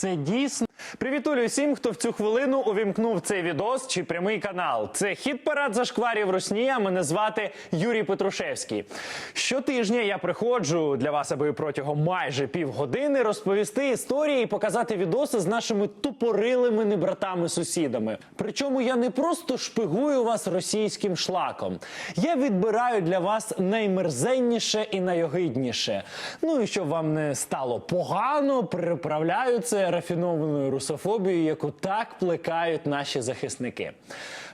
Це дійсно. Привітулю всім, хто в цю хвилину увімкнув цей відос чи прямий канал. Це хіт парад зашкварів Русні. А мене звати Юрій Петрушевський. Щотижня я приходжу для вас, аби протягом майже півгодини розповісти історії і показати відоси з нашими тупорилими небратами-сусідами. Причому я не просто шпигую вас російським шлаком. Я відбираю для вас наймерзенніше і найогидніше. Ну і щоб вам не стало погано, приправляю це рафінованою русофобією, яку так плекають наші захисники.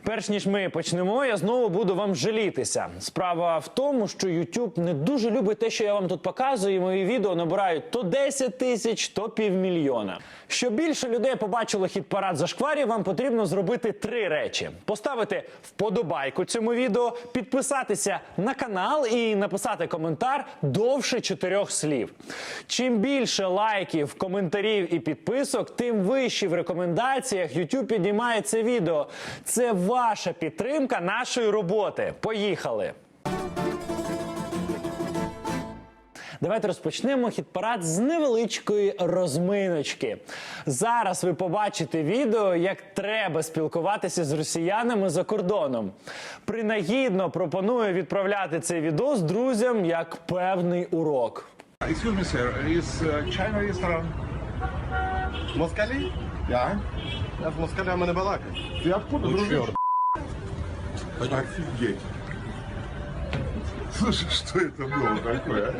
Перш ніж ми почнемо, я знову буду вам жалітися. Справа в тому, що YouTube не дуже любить те, що я вам тут показую, і мої відео набирають то 10 тисяч, то півмільйона. Щоб більше людей побачило хіт парад зашкварів, вам потрібно зробити три речі: поставити вподобайку цьому відео, підписатися на канал і написати коментар довше чотирьох слів. Чим більше лайків, коментарів і підписок, тим вищі в рекомендаціях YouTube піднімає це відео. Це ваша підтримка нашої роботи. Поїхали! Давайте розпочнемо хіт-парад з невеличкої розминочки. Зараз ви побачите відео, як треба спілкуватися з росіянами за кордоном. Принагідно пропоную відправляти цей відос друзям як певний урок. Excuse me, sir. Is uh, China restaurant? Москалі? Я. Я з москалями не балакаю. Ты откуда, Ну, дружище? Черт. Офигеть. Слушай, что это было такое?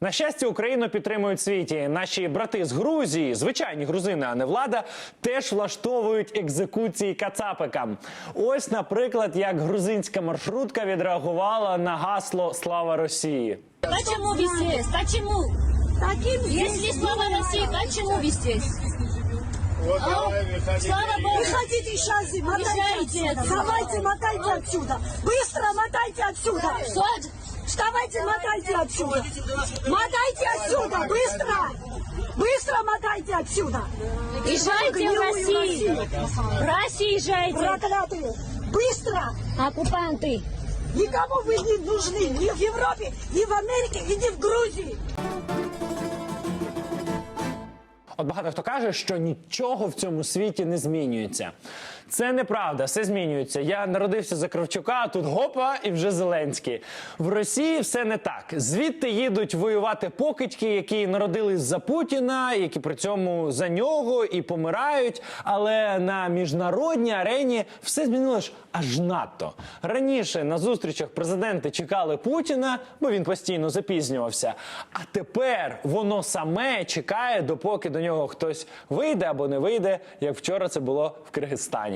На щастя, Україну підтримують світі. Наші брати з Грузії, звичайні грузини, а не влада, теж влаштовують екзекуції кацапикам. Ось, наприклад, як грузинська маршрутка відреагувала на гасло Слава Росії. Почему висеть? Почему? Таким Если слава России, почему А? Слава Богу. Выходите сейчас, мотайте отсюда. Давайте, мотайте отсюда. Быстро мотайте отсюда. Вставайте, мотайте отсюда. Мотайте отсюда, быстро. Быстро мотайте отсюда. Езжайте в Россию. В Россию езжайте. Проклятые. Быстро. Оккупанты. Никому вы не нужны. Ни в Европе, ни в Америке, ни в Грузии. От багато хто каже, що нічого в цьому світі не змінюється. Це неправда, все змінюється. Я народився за Кравчука, а тут гопа і вже Зеленський. В Росії все не так. Звідти їдуть воювати покидьки, які народились за Путіна, які при цьому за нього і помирають. Але на міжнародній арені все змінилось аж надто. Раніше на зустрічах президенти чекали Путіна, бо він постійно запізнювався. А тепер воно саме чекає, допоки до нього хтось вийде або не вийде, як вчора це було в Киргизстані.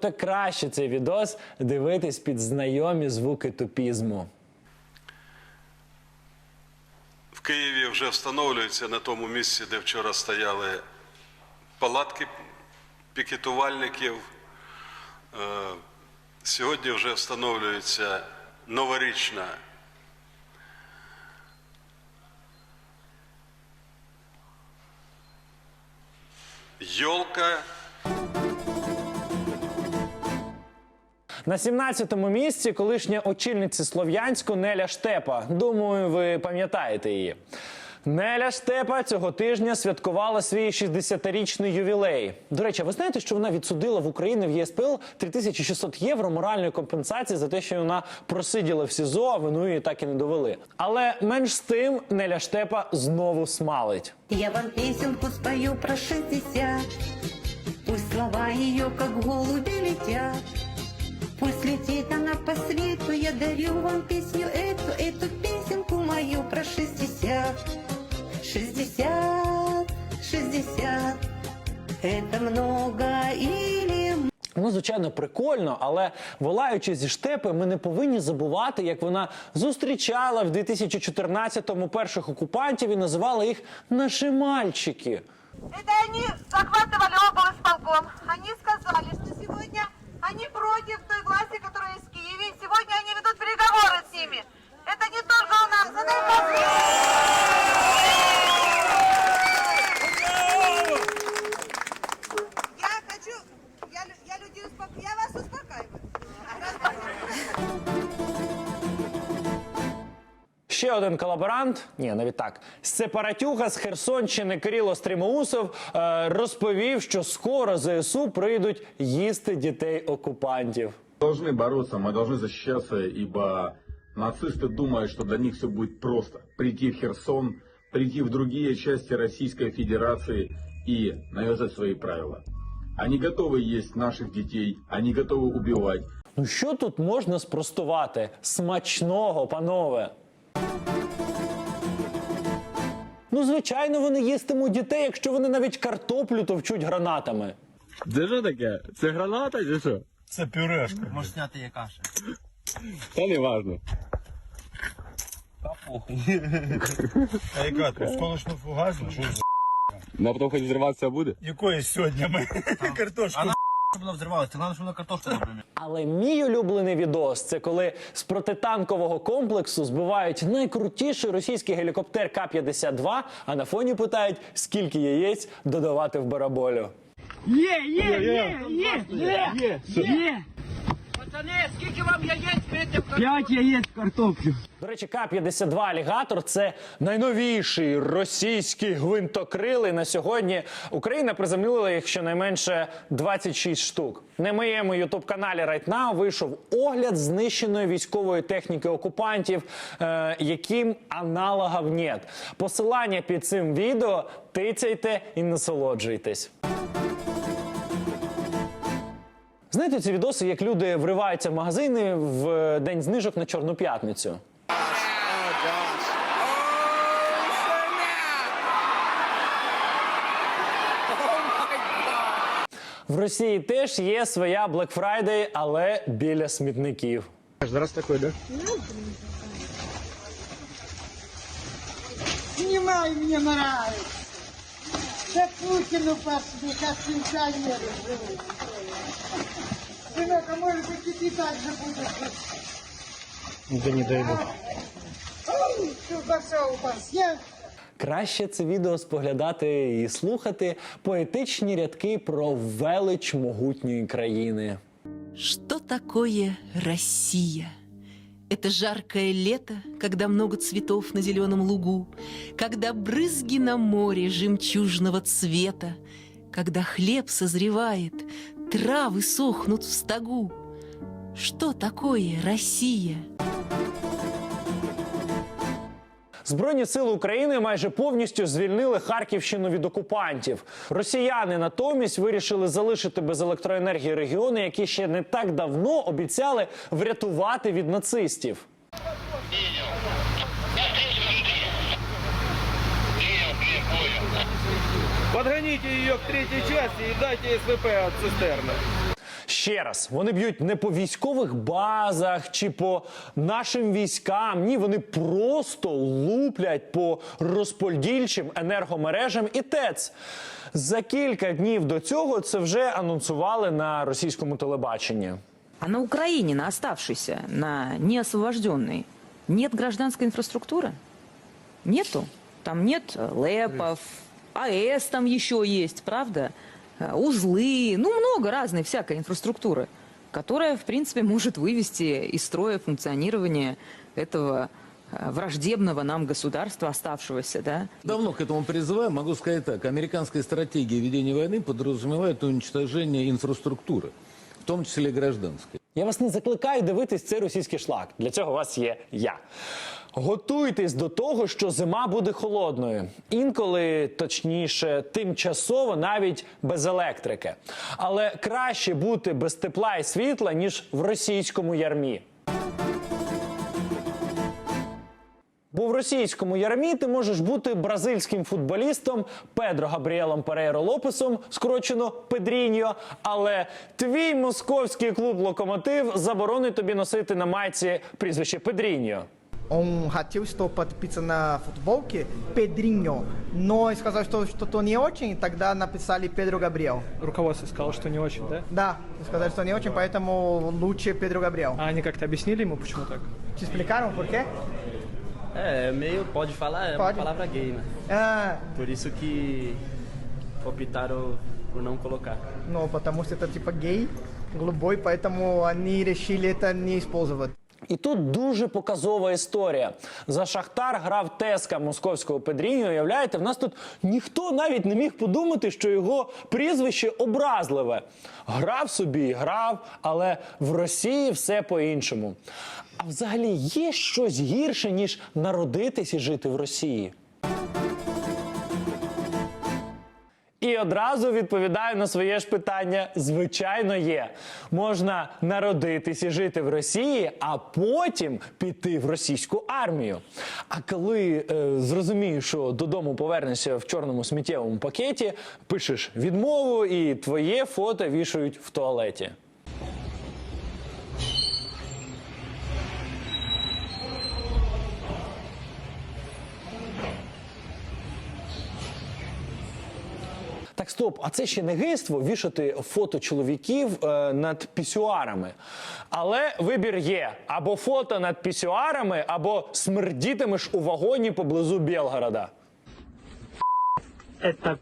Проте краще цей відос дивитись під знайомі звуки тупізму. В Києві вже встановлюються на тому місці, де вчора стояли палатки пікетувальників. Е, Сьогодні вже встановлюється новорічна йолка. На 17-му місці колишня очільниця Слов'янську Неля Штепа. Думаю, ви пам'ятаєте її. Неля Штепа цього тижня святкувала свій 60-річний ювілей. До речі, ви знаєте, що вона відсудила в Україні в ЄСПЛ 3600 євро моральної компенсації за те, що вона просиділа в СІЗО, а вину її так і не довели. Але менш з тим Неля Штепа знову смалить. Я вам песенку спою про 60 Пусть слова ее, как голуби, летят Пусть летит она по свету Я дарю вам песню эту Эту песенку мою про 60 60, 60 Это много или Ну, звичайно, прикольно, але волаючи зі штепи, ми не повинні забувати, як вона зустрічала в 2014-му перших окупантів і називала їх наші мальчики. Это они захватывали область исполком. Они сказали, что сегодня они против той власти, которая есть в Киеве. Сегодня они ведут переговоры с ними. Это не только один колаборант, ні, навіть так. Сепаратюга з Херсонщини Кирило Стрімоусов е, розповів, що скоро ЗСУ прийдуть їсти дітей окупантів. должны бороться, мы должны защищаться, ибо нацисты думают, что для них все будет просто. Прийти в Херсон, прийти в другие части Российской Федерации и навязать свои правила. Они готовы есть наших детей, они готовы убивать. Ну що тут можна спростувати? Смачного, панове. Ну, звичайно, вони їстимуть дітей, якщо вони навіть картоплю товчуть гранатами. Це що таке? Це граната чи що? Це пюрешка. Може зняти є каша. Та не важно. А яка ти? Сколочно? Що за? Ну а потім хоч взриватися буде? Якої сьогодні ми картошку? Щоб вона взривалася, головне, щоб вона картошку добре. Але мій улюблений відос це коли з протитанкового комплексу збивають найкрутіший російський гелікоптер К-52, а на фоні питають, скільки яєць додавати в бараболю. До речі, К-52 алігатор це найновіший російський гвинтокрилий. На сьогодні Україна приземлила їх щонайменше 26 штук. На моєму ютуб-каналі Right Now вийшов огляд знищеної військової техніки окупантів, е, яким аналогів нет. Посилання під цим відео тицяйте і насолоджуйтесь. Знаєте ці відоси, як люди вриваються в магазини в день знижок на Чорну п'ятницю? В Росії теж є своя Black Friday, але біля смітників. Зараз такий, да? Снимай, мне нравится. Как Путину пошли, как пенсионеры живут. Сынок, а может быть и ты так же будешь жить? Да не дай Бог. Ой, что пошел у вас? Я Краще це відео споглядати і слухати поетичні рядки про велич могутньої країни. Что такое Россия? Это жаркое лето, когда много цветов на зеленом лугу, когда брызги на море жемчужного цвета, когда хлеб созревает, травы сохнут в стогу. Что такое Россия? Збройні сили України майже повністю звільнили Харківщину від окупантів. Росіяни натомість вирішили залишити без електроенергії регіони, які ще не так давно обіцяли врятувати від нацистів. Подгоните ее к третьей части и дайте СВП от цистерны. Ще раз, вони б'ють не по військових базах чи по нашим військам. Ні, вони просто луплять по розподільчим енергомережам і ТЕЦ. За кілька днів до цього це вже анонсували на російському телебаченні. А на Украине, на оставшейся, на неосвобожденной, нет гражданской инфраструктуры? Нету. Там нет э, ЛЭПов, АЭС там еще есть, правда? Э, Узлы, ну много разной всякой инфраструктуры, которая, в принципе, может вывести из строя функционирование этого э, враждебного нам государства, оставшегося, да? Давно к этому призываю. Могу сказать так. Американская стратегия ведения войны подразумевает уничтожение инфраструктуры, в том числе гражданской. Я вас не закликаю дивитись цей російський шлак. Для цього у вас є я. Готуйтесь до того, що зима буде холодною. Інколи, точніше, тимчасово навіть без електрики. Але краще бути без тепла і світла, ніж в російському ярмі. Бо в російському ярмі ти можеш бути бразильським футболістом Педро Габріелом Перейро Лопесом, скорочено Педріньо, але твій московський клуб Локомотив заборонить тобі носити на майці прізвище Педріньо. Он хотел, чтобы подписаться на футболке Педринho, но сказал, что что-то не очень, тогда написали Педро Габриэл. Руководство сказало, что не очень, да? Да, сказали, что не очень, поэтому лучше Педро Габриэл. А они как-то объяснили ему, почему так? Te explicaram por quê? É, meio pode falar, é Pode. uma palavra gay, né? Ah, Por isso que optaram por não colocar. ну, потому что это типа гей, голубой, поэтому они решили это не использовать. І тут дуже показова історія. За Шахтар грав Теска московського Педріні. Уявляєте, в нас тут ніхто навіть не міг подумати, що його прізвище образливе. Грав собі, і грав, але в Росії все по-іншому. А взагалі є щось гірше, ніж народитись і жити в Росії? І одразу відповідаю на своє ж питання. Звичайно, є. Можна народитись і жити в Росії, а потім піти в російську армію. А коли е, зрозумієш, що додому повернешся в чорному сміттєвому пакеті, пишеш відмову, і твоє фото вішають в туалеті. Так, стоп, а це ще не гейство вішати фото чоловіків е, над пісюарами. Але вибір є: або фото над пісюарами, або смердітимеш у вагоні поблизу Білгорода. Это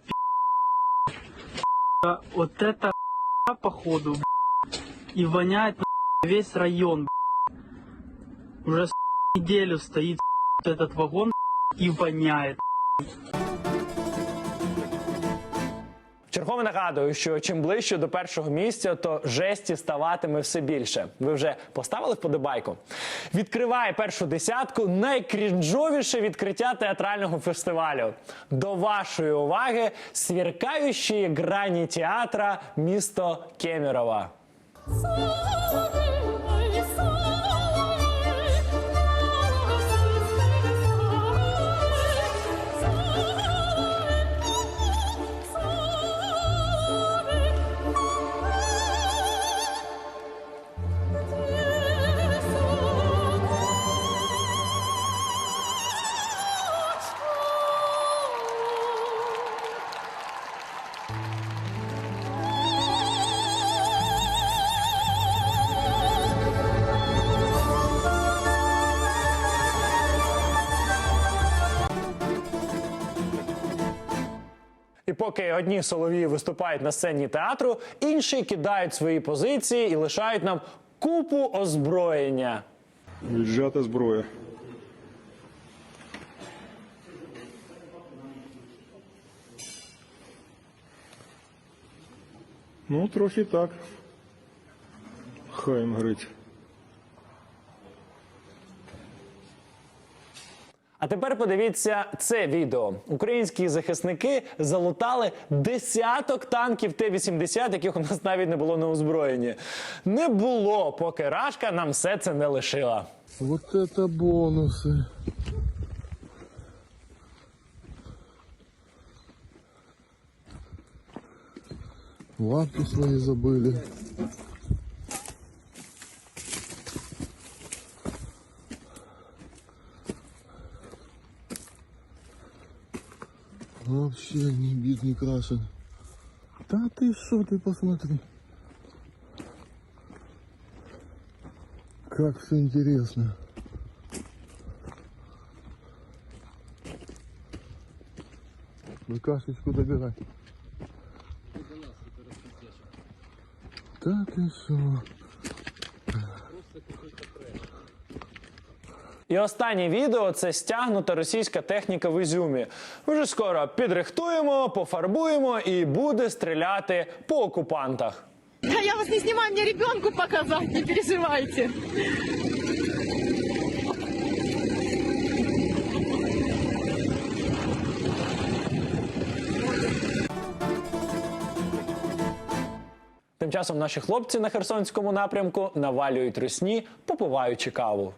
Вот это походу И воняет весь район Уже неделю стоит этот вагон и воняет Чергово нагадую, що чим ближче до першого місця, то жесті ставатиме все більше. Ви вже поставили вподобайку? Відкриває першу десятку найкрінжовіше відкриття театрального фестивалю. До вашої уваги свіркаючі грані театра місто Кемерово. І поки одні соловії виступають на сцені театру, інші кидають свої позиції і лишають нам купу озброєння. Віджата зброя. Ну, трохи так. Хай їм. А тепер подивіться це відео. Українські захисники залутали десяток танків Т-80, яких у нас навіть не було на озброєнні. Не було, поки Рашка нам все це не лишила. Вот это бонусы. Лапки свои забыли. Вообще не бит, не крашен. Да ты что, ты посмотри. Как все интересно. Ну кашечку добирай. Так и что? І останнє відео це стягнута російська техніка в Ізюмі. Вже скоро підрихтуємо, пофарбуємо і буде стріляти по окупантах. Я вас не снимаю, мне ребенку показать, не переживайте. Тим часом наші хлопці на Херсонському напрямку навалюють русні, попиваючи каву.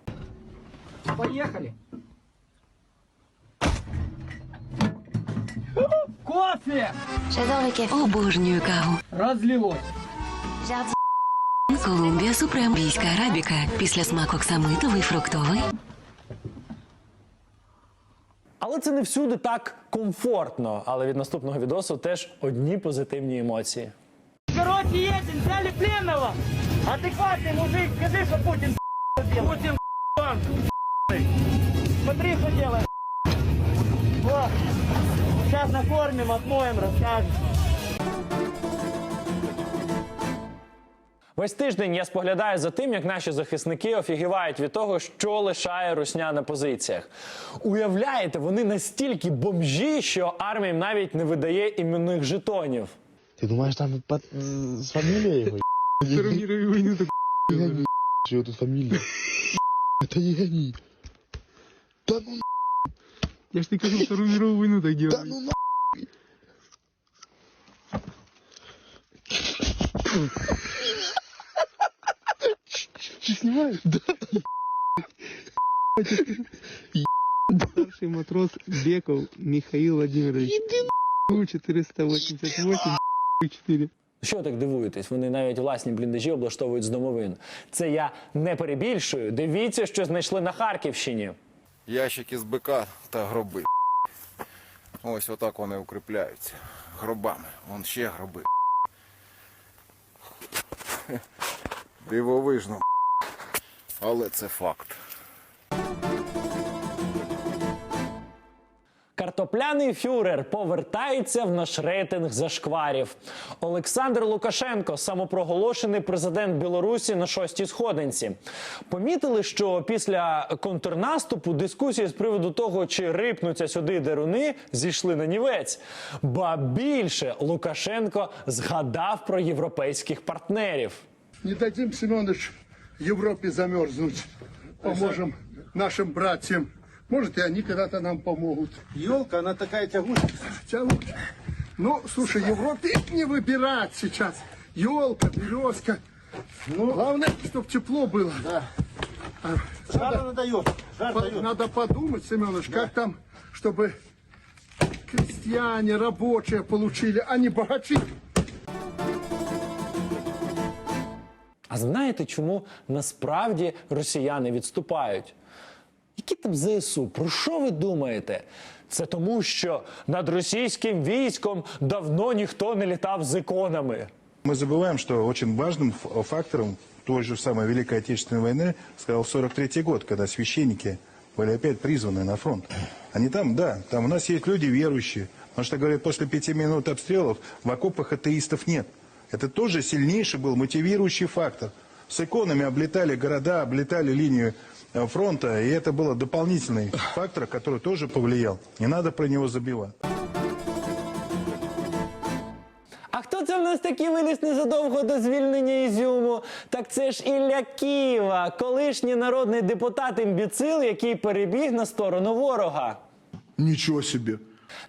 Поехали! Кофе! Обожнюю каву. Разлилось Колумбія Супрем. Бійська арабіка. Після смак оксамитовий, фруктовий. Але це не всюди так комфортно. Але від наступного відосу теж одні позитивні емоції. Короче, едем, взяли пленного. Адекватный мужик, скажи, что Путин. Путин Смотри, что делает. Вот. Сейчас накормим, отмоем, расскажем. Весь тиждень я споглядаю за тим, як наші захисники офігівають від того, що лишає русня на позиціях. Уявляєте, вони настільки бомжі, що армія їм навіть не видає іменних жетонів. Ты думаешь, там под, с фамилией его? Вторую мировую войну так Чего тут фамилия? Это не они. Да ну Я ж не говорил, Вторую мировую войну так делали. Да ну на Ты снимаешь? Да. Старший матрос Беков Михаил Владимирович. 488 4. Що так дивуєтесь? Вони навіть власні бліндажі облаштовують з домовин. Це я не перебільшую. Дивіться, що знайшли на Харківщині. Ящики з бика та гроби. Ось отак вони укріпляються. Гробами. Вон ще гроби. Дивовижно. Але це факт. Картопляний фюрер повертається в наш рейтинг зашкварів. Олександр Лукашенко, самопроголошений президент Білорусі на шостій сходинці. Помітили, що після контрнаступу дискусії з приводу того, чи рипнуться сюди деруни, зійшли на нівець. Ба більше Лукашенко згадав про європейських партнерів. Не дадим, Семенович, Европе замерзнуть. Поможем нашим братьям. Может, и они когда-то нам помогут. Елка, она такая тягучая. Тянут. Ну, слушай, Европе не выбирать сейчас. Елка, березка. Ну, главное, чтобы тепло было. Да. Жар она дает. Жар По- дает. Надо подумать, Семенович, как там, чтобы крестьяне, рабочие получили, а не богачи. А знаєте, чому насправді росіяни відступають? Які там ЗСУ? Про що ви думаєте? Це тому, що над російським військом давно ніхто не літав з іконами. Мы забываем, что очень важным ф- фактором той же самой Великой Отечественной войны сказал 43 год, когда священники были опять призваны на фронт. Они там, да, там у нас есть люди верующие. Потому что, говорят, после пяти минут обстрелов в окопах атеистов нет. Это тоже сильнейший был мотивирующий фактор. С иконами облетали города, облетали линию э, фронта, и это был дополнительный фактор, который тоже повлиял. Не надо про него забивать. А хто це в нас такий виліз незадовго до звільнення Ізюму? Так це ж Ілля Ківа, колишній народний депутат імбіцил, який перебіг на сторону ворога. Ничего себе.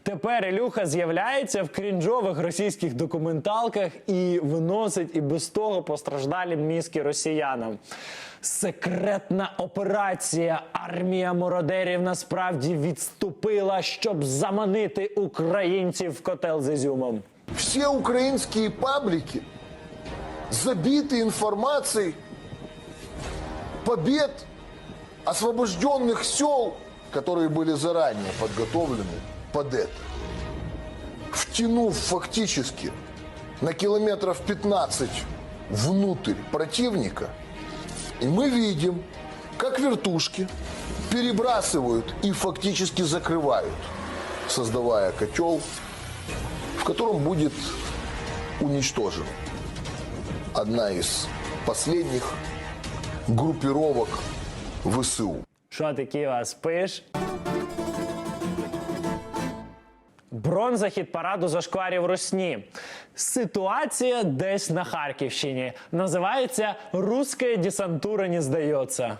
Тепер Ілюха з'являється в крінжових російських документалках і виносить і без того постраждалі мізки росіянам. Секретна операція. Армія мародерів насправді відступила, щоб заманити українців в котел з ізюмом. Все украинские паблики забиты информацией побед освобожденных сел, которые были заранее подготовлены Под это. Втянув фактически на километров 15 внутрь противника, и мы видим, как вертушки перебрасывают и фактически закрывают, создавая котел в котором будет уничтожен одна из последних группировок ВСУ. Що ти, Ківа, спиш? Бронза хід параду зашкварів Русні. Ситуація десь на Харківщині. Називається Руська десантура не здається.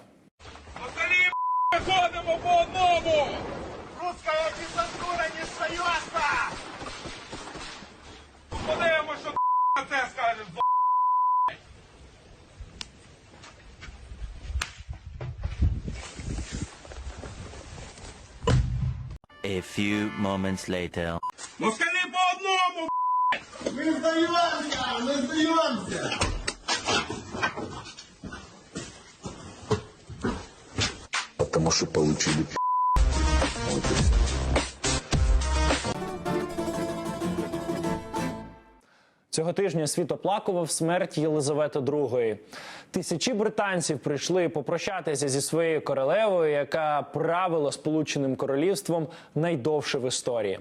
Ходимо по одному! Руська десантура не здається! Подаємо, що це скаже. A few moments later. Москалі по одному! Мы здаємося! Мы здаємося! Потому что получили Цього тижня світ оплакував смерть Єлизавети II. Тисячі британців прийшли попрощатися зі своєю королевою, яка правила Сполученим Королівством найдовше в історії.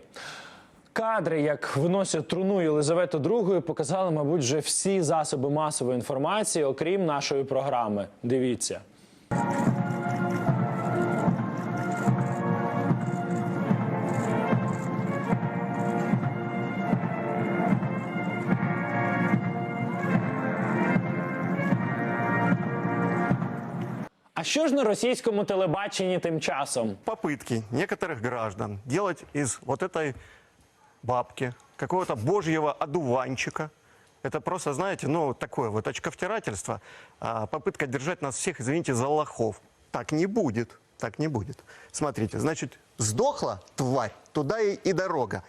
Кадри, як виносять труну Єлизавети II, показали, мабуть, вже всі засоби масової інформації, окрім нашої програми. Дивіться. що ж на російському телебаченні тим часом? попытки некоторых граждан делать из вот этой бабки какого-то божьего одуванчика. Это просто, знаете, ну, такое вот очковтирательство, а, попытка держать нас всех, извините, за лохов. Так не будет, так не будет. Смотрите, значит, сдохла тварь, туда и, и дорога.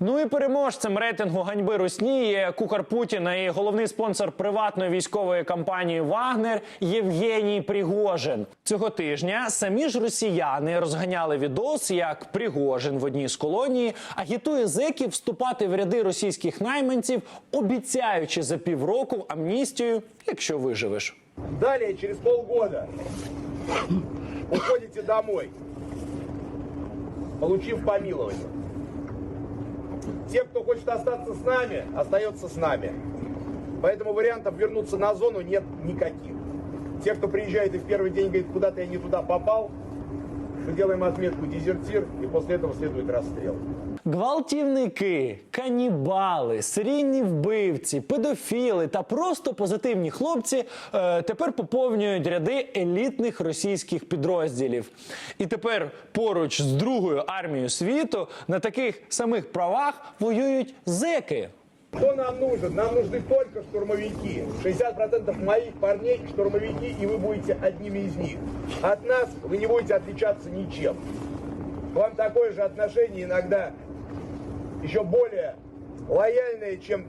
Ну і переможцем рейтингу ганьби Русні є кухар Путіна і головний спонсор приватної військової компанії Вагнер Євгеній Пригожин. Цього тижня самі ж росіяни розганяли відос, як Пригожин в одній з колонії агітує зеків вступати в ряди російських найманців, обіцяючи за півроку амністію, якщо виживеш. Далее, через полгода, уходите домой, получив помилование. Те, кто хочет остаться с нами, остается с нами. Поэтому вариантов вернуться на зону нет никаких. Те, кто приезжает и в первый день говорит, куда-то я не туда попал, мы делаем отметку дезертир, и после этого следует расстрел. Гвалтівники, канібали, серійні вбивці, педофіли та просто позитивні хлопці е, тепер поповнюють ряди елітних російських підрозділів. І тепер поруч з другою армією світу на таких самих правах воюють зеки. Кто нам нужен? Нам нужны только штурмовики. 60% моих парней штурмовики, и вы будете одними из них. От нас вы не будете отличаться ничем. К вам такое же отношение иногда еще более лояльное, чем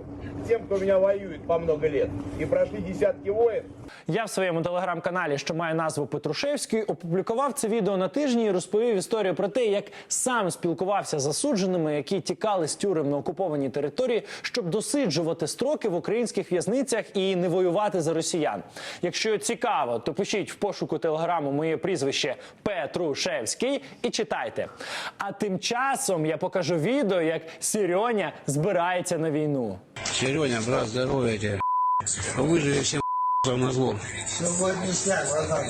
тем, кто меня воюет по много лет. И прошли десятки войн. Я в своєму телеграм-каналі, що має назву Петрушевський, опублікував це відео на тижні і розповів історію про те, як сам спілкувався з засудженими, які тікали з тюрем на окупованій території, щоб досиджувати строки в українських в'язницях і не воювати за росіян. Якщо цікаво, то пишіть в пошуку телеграму моє прізвище Петрушевський і читайте. А тим часом я покажу відео, як Сірьоня збирається на війну. Сереня, брат, здоровья тебе. Выживи всем вам на зло. Сегодня снят, братан.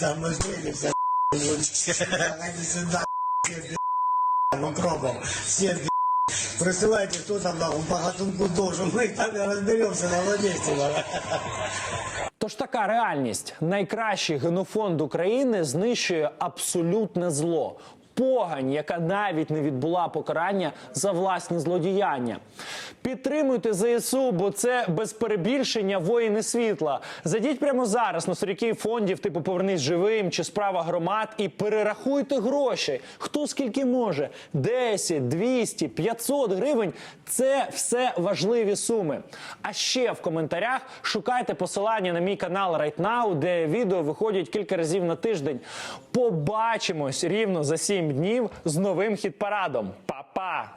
Там мы встретимся, Заходи сюда, укропом. Всех, Присылайте, кто там нахуй по гатунку должен. Мы там и разберемся на месте. Тож така реальність: найкращий генофонд України знищує абсолютне зло. Погань, яка навіть не відбула покарання за власні злодіяння. Підтримуйте ЗСУ, бо це без перебільшення воїни світла. Зайдіть прямо зараз на сторінки фондів типу Повернись живим чи справа громад і перерахуйте гроші. Хто скільки може: 10, 200, 500 гривень це все важливі суми. А ще в коментарях шукайте посилання на мій канал Right Now, де відео виходять кілька разів на тиждень. Побачимось рівно за 7 днів з новим хіт-парадом. Па-па!